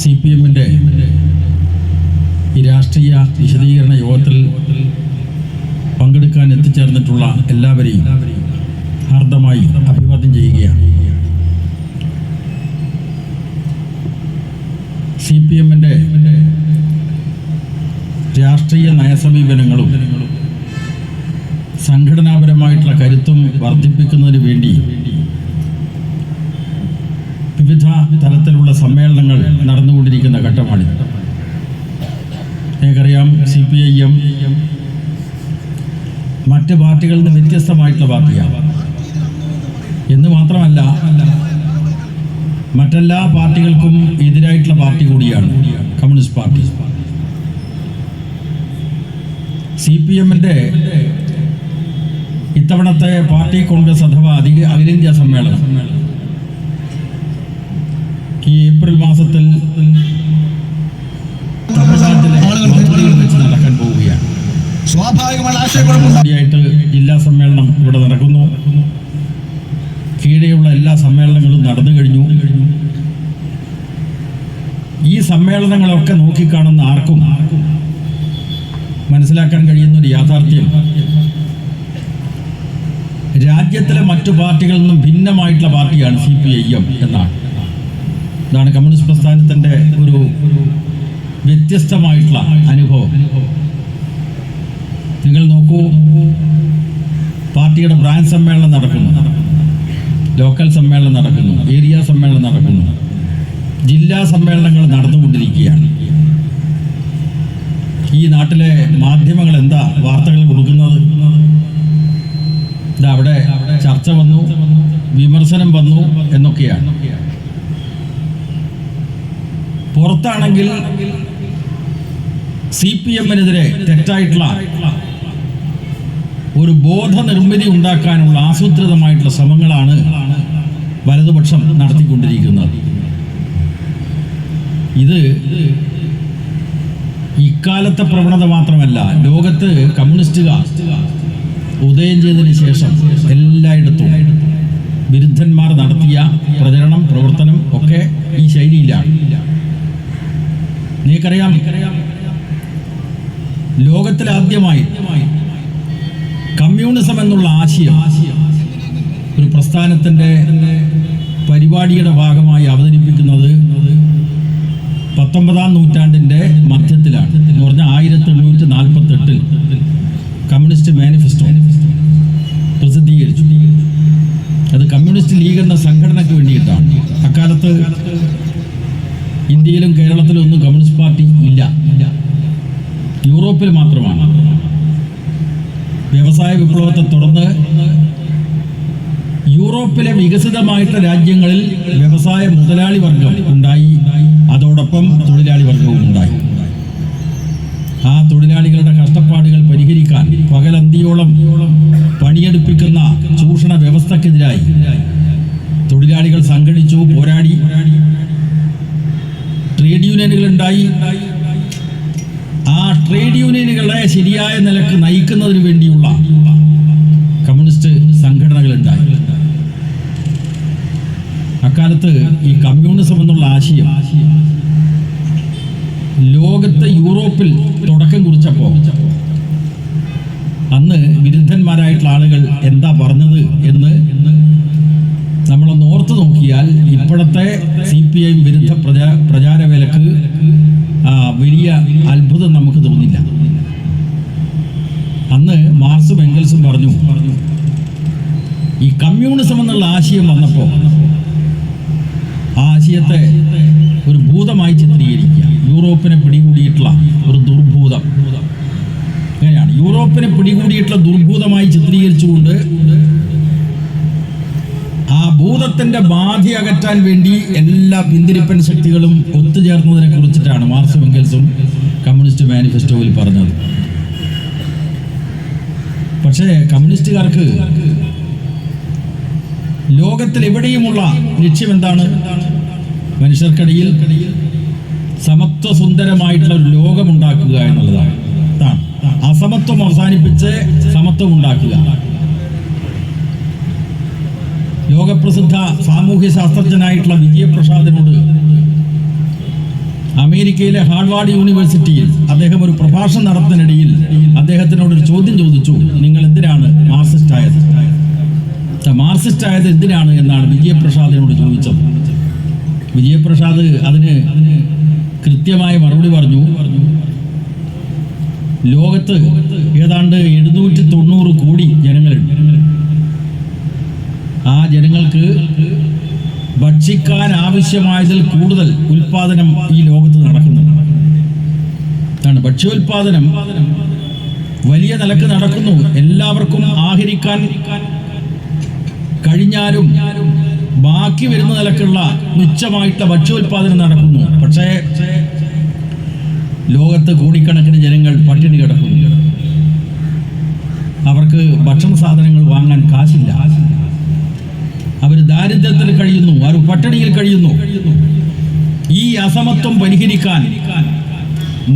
C P എമ്മിന്റെ ഈ രാഷ്ട്രീയ വിശദീകരണ യോഗത്തിൽ പങ്കെടുക്കാൻ എത്തിച്ചേർന്നിട്ടുള്ള എല്ലാവരെയും ഹാർദമായി അഭിവാദ്യം ചെയ്യുകയാണ്. സി പി എമ്മിന്റെ രാഷ്ട്രീയ നയസമീപനങ്ങളും സംഘടനാപരമായിട്ടുള്ള കരുത്തും വർദ്ധിപ്പിക്കുന്നതിന് വേണ്ടി തലത്തിലുള്ള സമ്മേളനങ്ങൾ നടന്നുകൊണ്ടിരിക്കുന്ന ഘട്ടമാണിത് നിങ്ങൾക്കറിയാം സി പി ഐ എം മറ്റ് പാർട്ടികളിൽ നിന്ന് വ്യത്യസ്തമായിട്ടുള്ള പാർട്ടിയാണ്. എന്ന് മാത്രമല്ല മറ്റെല്ലാ പാർട്ടികൾക്കും എതിരായിട്ടുള്ള പാർട്ടി കൂടിയാണ് കമ്മ്യൂണിസ്റ്റ് പാർട്ടി. സി പി എമ്മിന്റെ ഇത്തവണത്തെ പാർട്ടി കോൺഗ്രസ് അഥവാ അധിക അഖിലേന്ത്യാ സമ്മേളനം ഈ ഏപ്രിൽ മാസത്തിൽ ജില്ലാ സമ്മേളനം ഇവിടെ നടക്കുന്നു. കീഴെയുള്ള എല്ലാ സമ്മേളനങ്ങളും നടന്നു കഴിഞ്ഞു. ഈ സമ്മേളനങ്ങളൊക്കെ നോക്കിക്കാണുന്ന ആർക്കും മനസ്സിലാക്കാൻ കഴിയുന്ന ഒരു യാഥാർത്ഥ്യം. രാജ്യത്തിലെ മറ്റു പാർട്ടികളിൽ നിന്നും ഭിന്നമായിട്ടുള്ള പാർട്ടിയാണ് സി പി ഐ എം എന്നാണ്. ഇതാണ് കമ്മ്യൂണിസ്റ്റ് പ്രസ്ഥാനത്തിന്റെ ഒരു വ്യത്യസ്തമായിട്ടുള്ള അനുഭവം. നിങ്ങൾ നോക്കൂ പാർട്ടിയുടെ ബ്രാഞ്ച് സമ്മേളനം നടക്കുന്നു. ലോക്കൽ സമ്മേളനം നടക്കുന്നു. ഏരിയ സമ്മേളനം നടക്കുന്നു. ജില്ലാ സമ്മേളനങ്ങൾ നടന്നുകൊണ്ടിരിക്കുകയാണ്. ഈ നാട്ടിലെ മാധ്യമങ്ങൾ എന്താ വാർത്തകൾ കൊടുക്കുന്നത് ഇതാ അവിടെ ചർച്ച വന്നു വിമർശനം വന്നു എന്നൊക്കെയാണ് പുറത്താണെങ്കിൽ സി പി എമ്മിനെതിരെ തെറ്റായിട്ടുള്ള ഒരു ബോധനിർമ്മിതി ഉണ്ടാക്കാനുള്ള ആസൂത്രിതമായിട്ടുള്ള ശ്രമങ്ങളാണ് വലതുപക്ഷം നടത്തിക്കൊണ്ടിരിക്കുന്നത്. ഇത് ഇക്കാലത്തെ പ്രവണത മാത്രമല്ല ലോകത്ത് കമ്മ്യൂണിസ്റ്റുകാർ ഉദയം ചെയ്തതിന് ശേഷം എല്ലായിടത്തും വിരുദ്ധന്മാർ നടത്തിയ പ്രചരണം പ്രവർത്തനം ഒക്കെ ഈ ശൈലിയിലാണ്. നിങ്ങൾക്കറിയാം ലോകത്തിലാദ്യമായി കമ്മ്യൂണിസം എന്നുള്ള ആശയം ഒരു പ്രസ്ഥാനത്തിന്റെ പരിപാടിയുടെ ഭാഗമായി അവതരിപ്പിക്കുന്നത് പത്തൊമ്പതാം നൂറ്റാണ്ടിന്റെ മധ്യത്തിലാണ്. എന്ന് പറഞ്ഞാൽ ആയിരത്തി എണ്ണൂറ്റി നാൽപ്പത്തെട്ടിൽ കമ്മ്യൂണിസ്റ്റ് മാനിഫെസ്റ്റോ പ്രസിദ്ധീകരിച്ചു. അത് കമ്മ്യൂണിസ്റ്റ് ലീഗ് എന്ന സംഘടനയ്ക്ക് വേണ്ടിയിട്ടാണ്. അക്കാലത്ത് ഇന്ത്യയിലും കേരളത്തിലും ഒന്നും കമ്മ്യൂണിസ്റ്റ് യൂറോപ്പിൽ മാത്രമാണ്. വ്യവസായ വിപ്ലവത്തെ തുടർന്ന് യൂറോപ്പിലെ വികസിതമായിട്ടുള്ള രാജ്യങ്ങളിൽ വ്യവസായ മുതലാളി വർഗം ഉണ്ടായി. അതോടൊപ്പം തൊഴിലാളി വർഗവും ഉണ്ടായി. ആ തൊഴിലാളികളുടെ കഷ്ടപ്പാടുകൾ പരിഹരിക്കാൻ പകലന്തിയോളം പണിയെടുപ്പിക്കുന്ന ചൂഷണ വ്യവസ്ഥക്കെതിരായി ശരിയായ നയിക്കുന്നതിന് വേണ്ടിയുള്ള കമ്മ്യൂണിസ്റ്റ് സംഘടനകൾ ഉണ്ടായി അക്കാലത്ത് ഈ കമ്മ്യൂണിസം എന്നുള്ള ആശയം ലോകത്തെ യൂറോപ്പിൽ തുടക്കം കുറിച്ചപ്പോൾ അന്ന് വിരുദ്ധന്മാരായിട്ടുള്ള ആളുകൾ എന്താ പറഞ്ഞത് എന്ന് നമ്മളൊന്ന് ഓർത്തു നോക്കിയാൽ ഇപ്പോഴത്തെ സി പി ഐ വിരുദ്ധ പ്രചാ പ്രചാരവേലക്ക് വലിയ അത്ഭുതം നമുക്ക് തോന്നില്ല അന്ന് മാർസും എംഗൽസും പറഞ്ഞു ഈ കമ്മ്യൂണിസം എന്നുള്ള ആശയം വന്നപ്പോൾ ആ ആശയത്തെ ഒരു ഭൂതമായി ചിത്രീകരിക്കുക. യൂറോപ്പിനെ പിടികൂടിയിട്ടുള്ള ഒരു ദുർഭൂതം. അങ്ങനെയാണ് യൂറോപ്പിനെ പിടികൂടിയിട്ടുള്ള ദുർഭൂതമായി ചിത്രീകരിച്ചുകൊണ്ട് ആ ഭൂതത്തിന്റെ ബാധ അകറ്റാൻ വേണ്ടി എല്ലാ പിന്തിരിപ്പൻ ശക്തികളും ഒത്തുചേർന്നതിനെ കുറിച്ചിട്ടാണ് മാർസ് മെങ്കൽസും കമ്മ്യൂണിസ്റ്റ് മാനിഫെസ്റ്റോയിൽ പറഞ്ഞത്. പക്ഷേ കമ്മ്യൂണിസ്റ്റുകാർക്ക് ലോകത്തിൽ എവിടെയുമുള്ള ലക്ഷ്യം എന്താണ് മനുഷ്യർക്കിടയിൽ സമത്വ സുന്ദരമായിട്ടുള്ള ഒരു ലോകമുണ്ടാക്കുക എന്നുള്ളതാണ്. അസമത്വം അവസാനിപ്പിച്ച് സമത്വം ഉണ്ടാക്കുക ലോകപ്രസിദ്ധ സാമൂഹ്യ ശാസ്ത്രജ്ഞനായിട്ടുള്ള വിജയപ്രസാദിനോട് അമേരിക്കയിലെ ഹാർവാർഡ് യൂണിവേഴ്സിറ്റിയിൽ അദ്ദേഹം ഒരു പ്രഭാഷണം നടത്തുന്നതിനിടയിൽ അദ്ദേഹത്തിനോട് ഒരു ചോദ്യം ചോദിച്ചു. നിങ്ങൾ എന്തിനാണ് മാർസിസ്റ്റ് ആയത് മാർക്സിസ്റ്റ് ആയത് എന്തിനാണ് എന്നാണ് വിജയപ്രസാദിനോട് ചോദിച്ചത്. വിജയപ്രസാദ് അതിന് കൃത്യമായ മറുപടി പറഞ്ഞു. ലോകത്ത് ഏതാണ്ട് എഴുന്നൂറ്റി തൊണ്ണൂറ് കോടി ജനങ്ങളുണ്ട്. ആ ജനങ്ങൾക്ക് ഭക്ഷിക്കാൻ ആവശ്യമായതിൽ കൂടുതൽ ഉൽപാദനം ഈ ലോകത്ത് നടക്കുന്നുണ്ട്. ഭക്ഷ്യോൽപാദനം. വലിയ നിലയ്ക്ക് നടക്കുന്നു. എല്ലാവർക്കും ആഹരിക്കാൻ കഴിഞ്ഞാലും ബാക്കി വരുന്ന നിലക്കുള്ള മിച്ചമായിട്ടുള്ള ഭക്ഷ്യോൽപാദനം നടക്കുന്നു. പക്ഷേ ലോകത്ത് കോടിക്കണക്കിന് ജനങ്ങൾ പട്ടിണി കിടക്കുന്നു. അവർക്ക് ഭക്ഷണ സാധനങ്ങൾ വാങ്ങാൻ കാശില്ല. അവർ ദാരിദ്ര്യത്തിൽ കഴിയുന്നു അവർ പട്ടിണിയിൽ കഴിയുന്നു. ഈ അസമത്വം പരിഹരിക്കാൻ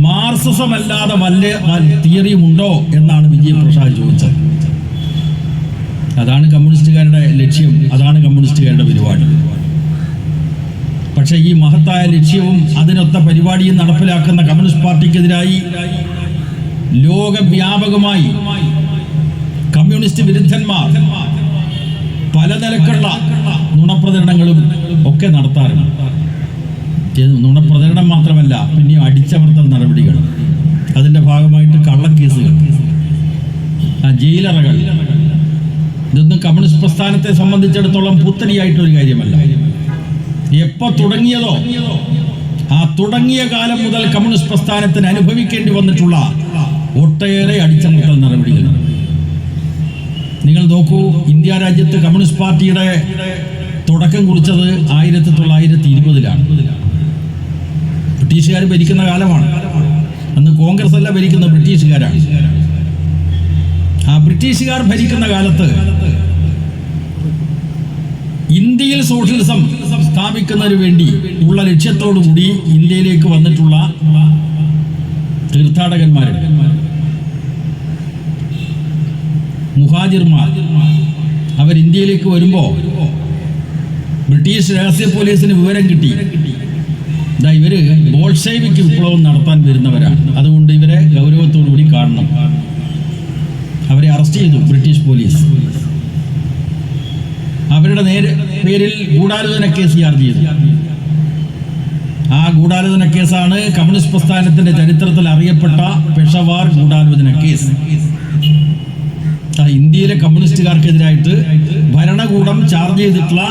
മാർസിസമല്ലാതെ വല്ല വല്ല തിയറിയും എന്നാണ് വിജയപ്രസാദ് ചോദിച്ചത്. അതാണ് കമ്മ്യൂണിസ്റ്റുകാരുടെ ലക്ഷ്യം അതാണ് കമ്മ്യൂണിസ്റ്റുകാരുടെ പരിപാടി. പക്ഷേ ഈ മഹത്തായ ലക്ഷ്യവും അതിനൊത്ത പരിപാടിയും നടപ്പിലാക്കുന്ന കമ്മ്യൂണിസ്റ്റ് പാർട്ടിക്കെതിരായി ലോകവ്യാപകമായി കമ്മ്യൂണിസ്റ്റ് വിരുദ്ധന്മാർ പല നിലക്കുള്ള നുണപ്രചരണങ്ങളും ഒക്കെ നടത്താറുണ്ട്. നുണപ്രചരണം മാത്രമല്ല പിന്നെയും അടിച്ചമർത്തൽ നടപടികൾ. അതിന്റെ ഭാഗമായിട്ട് കള്ളക്കേസുകൾ ജയിലറകൾ ഇതൊന്നും കമ്മ്യൂണിസ്റ്റ് പ്രസ്ഥാനത്തെ സംബന്ധിച്ചിടത്തോളം പുത്തരിയായിട്ടൊരു കാര്യമല്ല. എപ്പോ തുടങ്ങിയതോ ആ തുടങ്ങിയ കാലം മുതൽ കമ്മ്യൂണിസ്റ്റ് പ്രസ്ഥാനത്തിന് അനുഭവിക്കേണ്ടി വന്നിട്ടുള്ള ഒട്ടേറെ അടിച്ചമർത്തൽ നടപടികൾ. നിങ്ങൾ നോക്കൂ ഇന്ത്യ രാജ്യത്ത് കമ്മ്യൂണിസ്റ്റ് പാർട്ടിയുടെ തുടക്കം കുറിച്ചത് ആയിരത്തി തൊള്ളായിരത്തി ഇരുപതിലാണ്. ബ്രിട്ടീഷുകാർ ഭരിക്കുന്ന കാലമാണ്. അന്ന് കോൺഗ്രസ് അല്ല ഭരിക്കുന്ന ബ്രിട്ടീഷുകാരാണ്. ബ്രിട്ടീഷുകാർ ഭരിക്കുന്ന കാലത്ത് ഇന്ത്യയിൽ സോഷ്യലിസം സ്ഥാപിക്കുന്നതിന് വേണ്ടി ഉള്ള ലക്ഷ്യത്തോടു കൂടി ഇന്ത്യയിലേക്ക് വന്നിട്ടുള്ള തീർത്ഥാടകന്മാരുണ്ട് മുഹാജിർമാർ. അവർ ഇന്ത്യയിലേക്ക് വരുമ്പോൾ ബ്രിട്ടീഷ് രഹസ്യ പോലീസിന് വിവരം കിട്ടി. ഇതാ ഇവർ ബോൾഷൈവിക്ക് വിപ്ലവം നടത്താൻ വരുന്നവരാണ്. അതുകൊണ്ട് ഇവരെ ഗൗരവത്തോടു കൂടി കാണണം. അവരെ അറസ്റ്റ് ചെയ്തു ബ്രിട്ടീഷ് പോലീസ്. അവരുടെ നേരെ പേരിൽ ഗൂഢാലോചന കേസ് ചാർജ് ചെയ്തു. ആ ഗൂഢാലോചന കേസാണ് കമ്മ്യൂണിസ്റ്റ് പ്രസ്ഥാനത്തിന്റെ ചരിത്രത്തിൽ അറിയപ്പെട്ട പെഷവാർ ഗൂഢാലോചന കേസ്. ഇന്ത്യയിലെ കമ്മ്യൂണിസ്റ്റുകാർക്കെതിരായിട്ട് ഭരണകൂടം ചാർജ് ചെയ്തിട്ടുള്ള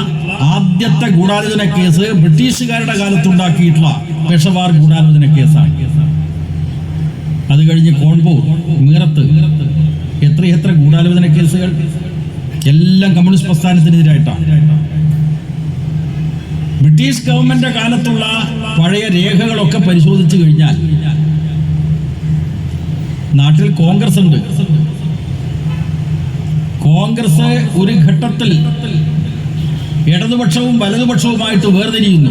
ആദ്യത്തെ ഗൂഢാലോചന കേസ് ബ്രിട്ടീഷുകാരുടെ കാലത്തുണ്ടാക്കിയിട്ടുള്ള പെഷവാർ ഗൂഢാലോചന കേസാണ്. അത് കഴിഞ്ഞ് കോൺപൂർ മീറത്ത് എത്രയെത്ര ഗൂഢാലോചന കേസുകൾ എല്ലാം കമ്മ്യൂണിസ്റ്റ് പ്രസ്ഥാനത്തിനെതിരായിട്ടാണ്. ബ്രിട്ടീഷ് ഗവൺമെന്റ് കാലത്തുള്ള പഴയ രേഖകളൊക്കെ പരിശോധിച്ചു കഴിഞ്ഞാൽ നാട്ടിൽ കോൺഗ്രസ് ഉണ്ട്. കോൺഗ്രസ് ഒരു ഘട്ടത്തിൽ ഇടതുപക്ഷവും വലതുപക്ഷവുമായിട്ട് വേർതിരിയുന്നു.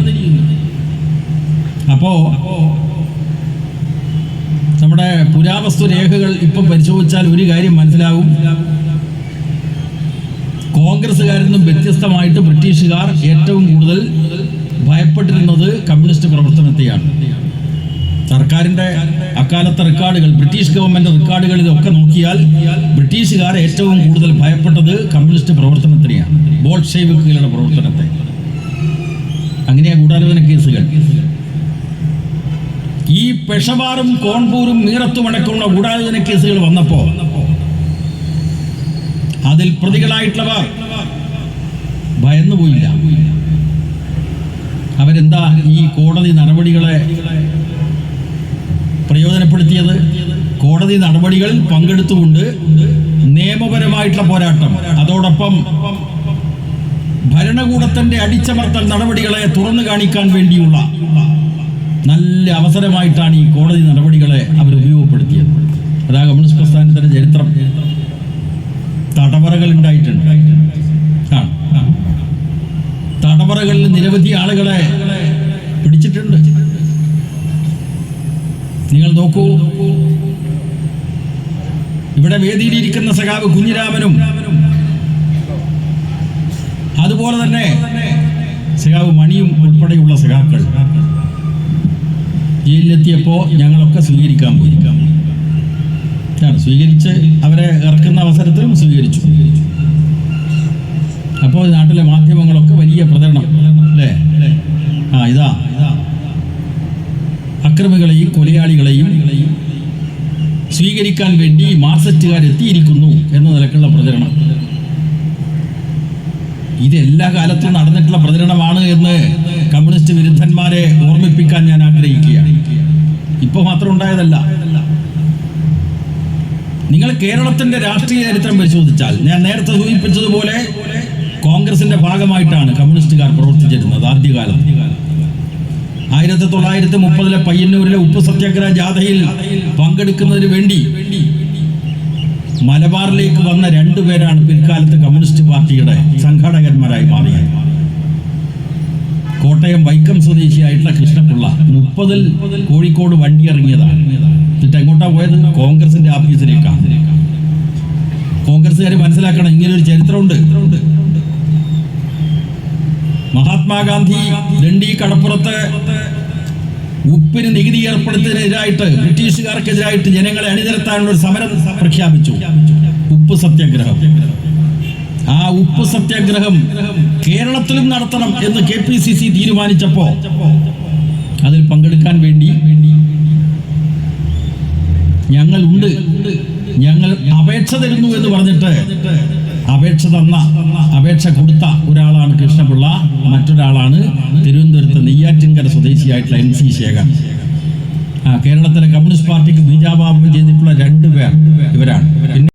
അപ്പോ നമ്മുടെ പുരാവസ്തു രേഖകൾ ഇപ്പം പരിശോധിച്ചാൽ ഒരു കാര്യം മനസ്സിലാവും കോൺഗ്രസ്സുകാരിൽ നിന്നും വ്യത്യസ്തമായിട്ട് ബ്രിട്ടീഷുകാർ ഏറ്റവും കൂടുതൽ ഭയപ്പെട്ടിരുന്നത് കമ്മ്യൂണിസ്റ്റ് പ്രവർത്തനത്തെയാണ്. സർക്കാരിന്റെ അക്കാലത്തെ റെക്കോർഡുകൾ ബ്രിട്ടീഷ് ഗവൺമെന്റ് റെക്കോർഡുകളിലൊക്കെ നോക്കിയാൽ ബ്രിട്ടീഷുകാർ ഏറ്റവും കൂടുതൽ ഭയപ്പെട്ടത് കമ്മ്യൂണിസ്റ്റ് പ്രവർത്തനത്തിനെയാണ്. ബോൾഷെവിക്കുകളുടെ പ്രവർത്തനത്തെ. അങ്ങനെയാണ് ഗൂഢാലോചന കേസുകൾ. പെഷവാറും കോൺപൂരും മീറത്തും അടക്കമുള്ള ഗൂഢാലോചന കേസുകൾ വന്നപ്പോ അതിൽ പ്രതികളായിട്ടുള്ളവർ ഭയന്നുപോയില്ല. അവരെന്താ ഈ കോടതി നടപടികളെ പ്രയോജനപ്പെടുത്തിയത്? കോടതി നടപടികളിൽ പങ്കെടുത്തുകൊണ്ട് നിയമപരമായിട്ടുള്ള പോരാട്ടം. അതോടൊപ്പം ഭരണകൂടത്തിന്റെ അടിച്ചമർത്തൽ നടപടികളെ തുറന്നു കാണിക്കാൻ വേണ്ടിയുള്ള നല്ല അവസരമായിട്ടാണ് ഈ കോടതി നടപടികളെ അവർ ഉപയോഗപ്പെടുത്തിയത്. അതാ കമ്മ്യൂണിസ്റ്റ് പ്രസ്ഥാനത്തിന്റെ ചരിത്രം തടവറകൾ ഉണ്ടായിട്ടുണ്ട്. തടവറകളിൽ നിരവധി ആളുകളെ പിടിച്ചിട്ടുണ്ട്. നിങ്ങൾ നോക്കൂ. ഇവിടെ വേദിയിലിരിക്കുന്ന സഖാവ് കുഞ്ഞിരാമനും അതുപോലെ തന്നെ സഖാവ് മണിയും ഉൾപ്പെടെയുള്ള സഖാക്കൾ. ജയിലിലെത്തിയപ്പോൾ ഞങ്ങളൊക്കെ സ്വീകരിക്കാൻ പോയി. സ്വീകരിച്ച് അവരെ ഇറക്കുന്ന അവസരത്തിലും സ്വീകരിച്ചു. അപ്പോൾ നാട്ടിലെ മാധ്യമങ്ങളൊക്കെ വലിയ പ്രചരണം അല്ലേ? ആ ഇതാ. അക്രമികളെയും കൊലയാളികളെയും സ്വീകരിക്കാൻ വേണ്ടി മാർസറ്റുകാരെത്തിയിരിക്കുന്നു എന്ന നിലക്കുള്ള പ്രചരണം. ഇത് എല്ലാ കാലത്തും നടന്നിട്ടുള്ള പ്രചരണമാണ് എന്ന് കമ്മ്യൂണിസ്റ്റ് വിരുദ്ധന്മാരെ ഓർമ്മിപ്പിക്കാൻ ഞാൻ ആഗ്രഹിക്കുകയാണ്. ഇപ്പൊ മാത്രം ഉണ്ടായതല്ല. നിങ്ങൾ കേരളത്തിന്റെ രാഷ്ട്രീയ ചരിത്രം പരിശോധിച്ചാൽ ഞാൻ നേരത്തെ സൂചിപ്പിച്ചതുപോലെ കോൺഗ്രസിന്റെ ഭാഗമായിട്ടാണ് കമ്മ്യൂണിസ്റ്റുകാർ പ്രവർത്തിച്ചിരുന്നത് ആദ്യകാലം. ആയിരത്തി തൊള്ളായിരത്തി മുപ്പതിലെ പയ്യന്നൂരിലെ ഉപ്പ് സത്യാഗ്രഹ ജാഥയിൽ പങ്കെടുക്കുന്നതിന് വേണ്ടി മലബാറിലേക്ക് വന്ന രണ്ടുപേരാണ് പിൽക്കാലത്ത് കമ്മ്യൂണിസ്റ്റ് പാർട്ടിയുടെ സംഘാടകന്മാരായി മാറിയത്. കോട്ടയം വൈക്കം സ്വദേശിയായിട്ടുള്ള കൃഷ്ണപിള്ള മുപ്പതിൽ കോഴിക്കോട് വണ്ടി ഇറങ്ങിയതാണ്. എന്നിട്ട് എങ്ങോട്ടാ പോയത്? കോൺഗ്രസിന്റെ ആഫീസിലേക്കാണ്. കോൺഗ്രസ്സുകാർ മനസ്സിലാക്കണം ഇങ്ങനൊരു ചരിത്രമുണ്ട്. മഹാത്മാഗാന്ധി ദണ്ഡി കടപ്പുറത്ത് ഉപ്പിന് നികുതി ഏർപ്പെടുത്തുന്നതിനെതിരായിട്ട് ബ്രിട്ടീഷുകാർക്കെതിരായിട്ട് ജനങ്ങളെ അണിനിരത്താനുള്ള ഒരു സമരം പ്രഖ്യാപിച്ചു. ഉപ്പ് സത്യാഗ്രഹം. ആ ഉപ്പ് സത്യാഗ്രഹം കേരളത്തിലും നടത്തണം എന്ന് കെ പി സി സി തീരുമാനിച്ചപ്പോ അതിൽ പങ്കെടുക്കാൻ വേണ്ടി ഞങ്ങൾ ഉണ്ട്. ഞങ്ങൾ അപേക്ഷ തരുന്നു എന്ന് പറഞ്ഞിട്ട് അപേക്ഷ തന്ന അപേക്ഷ കൊടുത്ത ഒരാളാണ് കൃഷ്ണപിള്ള മറ്റൊരാളാണ് തിരുവനന്തപുരത്ത് നെയ്യാറ്റിൻകര സ്വദേശിയായിട്ടുള്ള എൻ സി ശേഖർ ആ കേരളത്തിലെ കമ്മ്യൂണിസ്റ്റ് പാർട്ടിക്ക് ബീജാപാപം ചെയ്തിട്ടുള്ള രണ്ടുപേർ ഇവരാണ്. പിന്നെ